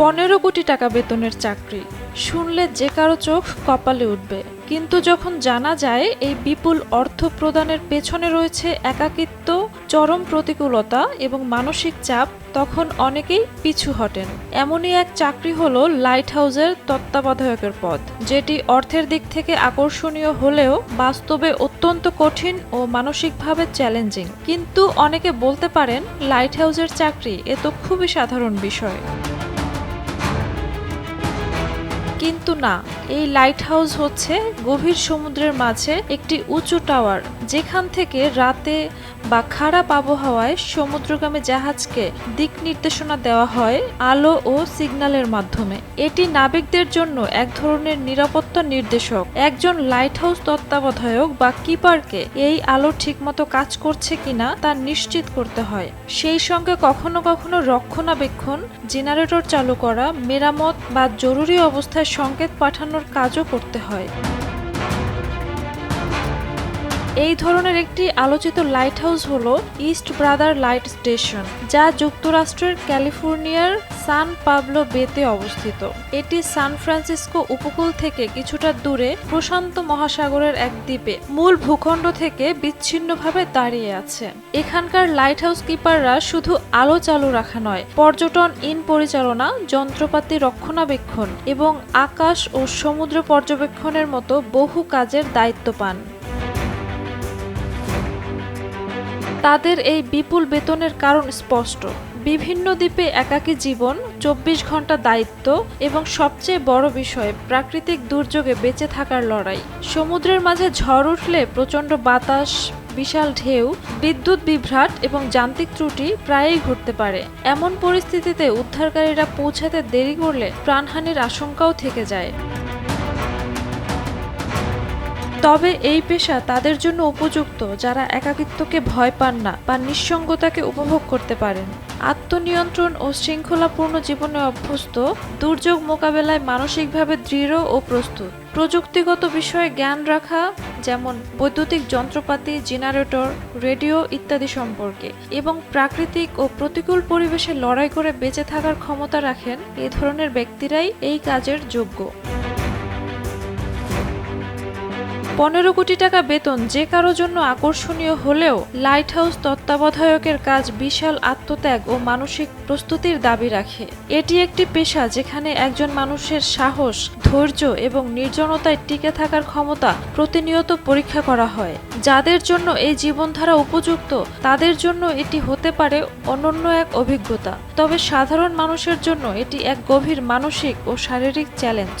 পনেরো কোটি টাকা বেতনের চাকরি। শুনলে যে কারও চোখ কপালে উঠবে। কিন্তু যখন জানা যায়, এই বিপুল অর্থ প্রদানের পেছনে রয়েছে একাকিত্ব, চরম প্রতিকূলতা এবং মানসিক চাপ, তখন অনেকেই পিছু হটেন। এমনই এক চাকরি হলো লাইট হাউসের তত্ত্বাবধায়কের পদ, যেটি অর্থের দিক থেকে আকর্ষণীয় হলেও বাস্তবে অত্যন্ত কঠিন ও মানসিকভাবে চ্যালেঞ্জিং। কিন্তু অনেকে বলতে পারেন লাইট হাউসের চাকরি এ তো খুবই সাধারণ বিষয়। কিন্তু না, এই লাইট হাউস হচ্ছে গভীর সমুদ্রের মাঝে একটি উঁচু টাওয়ার যেখান থেকে রাতে বা খারাপ আবহাওয়ায় সমুদ্রগামী জাহাজকে দিক নির্দেশনা দেওয়া হয় আলো ও সিগন্যালের মাধ্যমে। এটি নাবিকদের জন্য এক ধরনের নিরাপত্তা নির্দেশক। একজন লাইট হাউস তত্ত্বাবধায়ক বা কিপারকে এই আলো ঠিকমতো কাজ করছে কিনা তা নিশ্চিত করতে হয়। সেই সঙ্গে কখনো কখনো রক্ষণাবেক্ষণ, জেনারেটর চালু করা, মেরামত বা জরুরি অবস্থায় সংকেত পাঠানোর কাজও করতে হয়। এই ধরনের একটি আলোচিত লাইট হাউস হল ইস্ট ব্রাদার লাইট স্টেশন যা যুক্তরাষ্ট্রের ক্যালিফোর্নিয়ার সান পাবলো বেতে অবস্থিত। এটি সান ফ্রান্সিসকো উপকূল থেকে কিছুটা দূরে প্রশান্ত মহাসাগরের এক দ্বীপে, মূল ভূখণ্ড থেকে বিচ্ছিন্নভাবে দাঁড়িয়ে আছে। এখানকার লাইট হাউস কিপাররা শুধু আলো চালু রাখা নয়, পর্যটন ইন পরিচালনা, যন্ত্রপাতি রক্ষণাবেক্ষণ এবং আকাশ ও সমুদ্র পর্যবেক্ষণের মতো বহু কাজের দায়িত্ব পান। তাদের এই বিপুল বেতনের কারণ স্পষ্ট। বিভিন্ন দ্বীপে একাকী জীবন, চব্বিশ ঘণ্টা দায়িত্ব এবং সবচেয়ে বড় বিষয় প্রাকৃতিক দুর্যোগে বেঁচে থাকার লড়াই। সমুদ্রের মাঝে ঝড় উঠলে প্রচণ্ড বাতাস, বিশাল ঢেউ, বিদ্যুৎ বিভ্রাট এবং যান্ত্রিক ত্রুটি প্রায়ই ঘটতে পারে। এমন পরিস্থিতিতে উদ্ধারকারীরা পৌঁছাতে দেরি করলে প্রাণহানির আশঙ্কাও থেকে যায়। তবে এই পেশা তাদের জন্য উপযুক্ত যারা একাকিত্বকে ভয় পান না বা নিঃসঙ্গতাকে উপভোগ করতে পারেন। আত্মনিয়ন্ত্রণ ও শৃঙ্খলাপূর্ণ জীবনে অভ্যস্ত, দুর্যোগ মোকাবেলায় মানসিকভাবে দৃঢ় ও প্রস্তুত। প্রযুক্তিগত বিষয়ে জ্ঞান রাখা, যেমন বৈদ্যুতিক যন্ত্রপাতি, জেনারেটর, রেডিও ইত্যাদি সম্পর্কে, এবং প্রাকৃতিক ও প্রতিকূল পরিবেশে লড়াই করে বেঁচে থাকার ক্ষমতা রাখেন এই ধরনের ব্যক্তিরাই এই কাজের যোগ্য। পনেরো কোটি টাকা বেতন যে কারও জন্য আকর্ষণীয় হলেও লাইট হাউস তত্ত্বাবধায়কের কাজ বিশাল আত্মত্যাগ ও মানসিক প্রস্তুতির দাবি রাখে। এটি একটি পেশা যেখানে একজন মানুষের সাহস, ধৈর্য এবং নির্জনতায় টিকে থাকার ক্ষমতা প্রতিনিয়ত পরীক্ষা করা হয়। যাদের জন্য এই জীবনধারা উপযুক্ত, তাদের জন্য এটি হতে পারে অনন্য এক অভিজ্ঞতা। তবে সাধারণ মানুষের জন্য এটি এক গভীর মানসিক ও শারীরিক চ্যালেঞ্জ।